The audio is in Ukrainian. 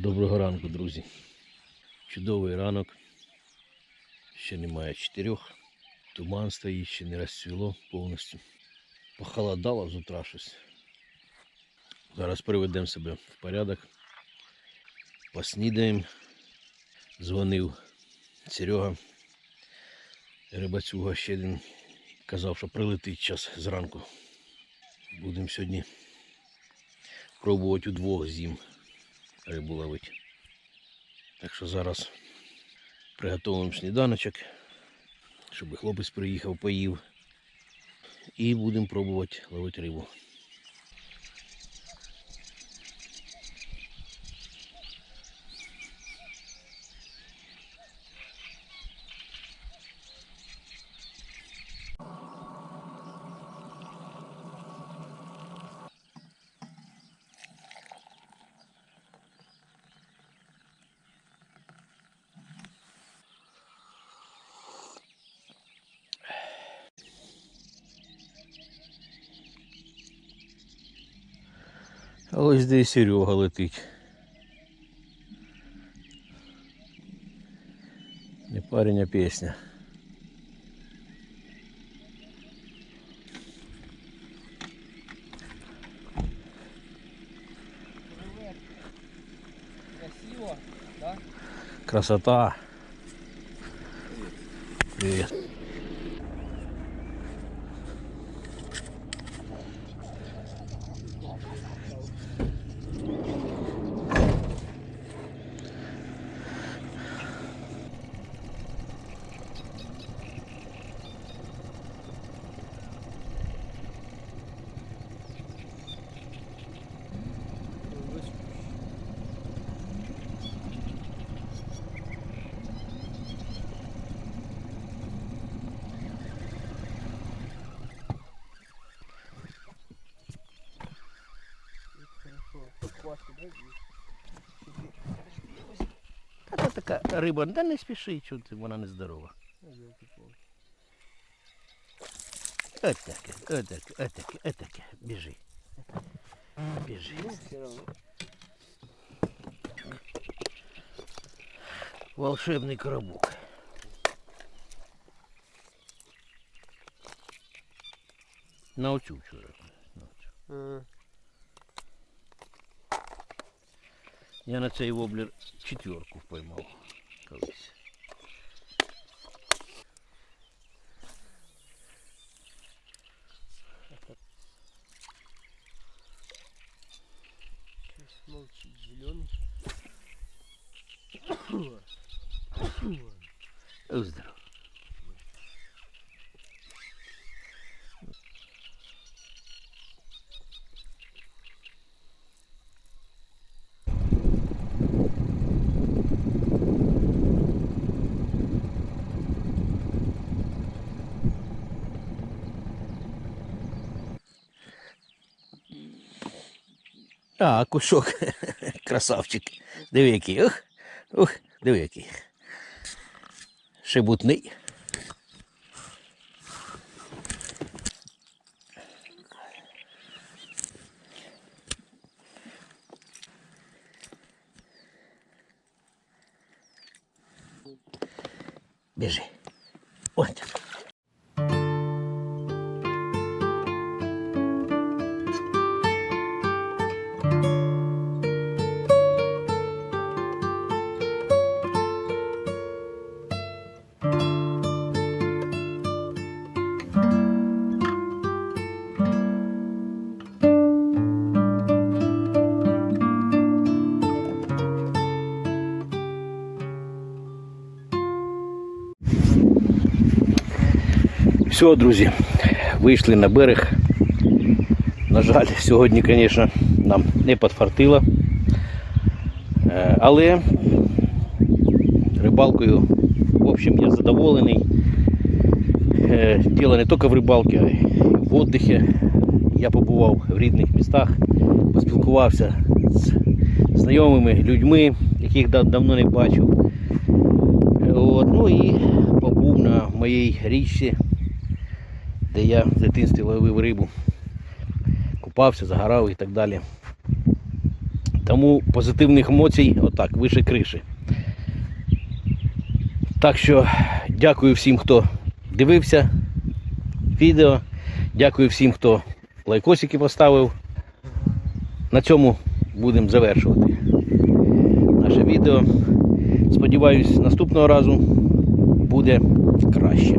Доброго ранку, друзі. Чудовий ранок. Ще немає чотирьох. Туман стоїть, ще не розцвіло повністю. Похолодало з утра щось. Зараз приведемо себе в порядок. Поснідаємо. Дзвонив Серега. Рибацюга ще один казав, що прилетить час зранку. Будемо сьогодні пробувати удвох зім рибу ловити. Так що зараз приготуємо сніданочок, щоб хлопець приїхав, поїв. І будемо пробувати ловити рибу. Ось де Серега летить. Не парень, а пісня. Красота. Привет. Та це така риба, да не спіши, чого ти, вона не здорова. Отаке, отаке, отаке, отаке, біжи. Біжи. Волшебний коробок. На оцю вчора. На оцю. Я на цей воблер четверку поймав колись. Молчит зеленый. Здорово. А, кушок. Красавчик. Диви який. Ух, ух, диви який. Шебутний. Біжи. Ось так. Все, друзі, вийшли на берег. На жаль, сьогодні, звісно, нам не підфартило. Е, Але рибалкою, в общем, я задоволений. Е, Діло не тільки в рибалці, а й в віддихі. Я побував в рідних містах, поспілкувався з знайомими людьми, яких давно не бачив. Е, От, ну і побув на моїй річці, де я в дитинстві ловив рибу, купався, загорав і так далі. Тому позитивних емоцій отак, вище криші. Так що дякую всім, хто дивився відео. Дякую всім, хто лайкосики поставив. На цьому будемо завершувати наше відео. Сподіваюсь, наступного разу буде краще.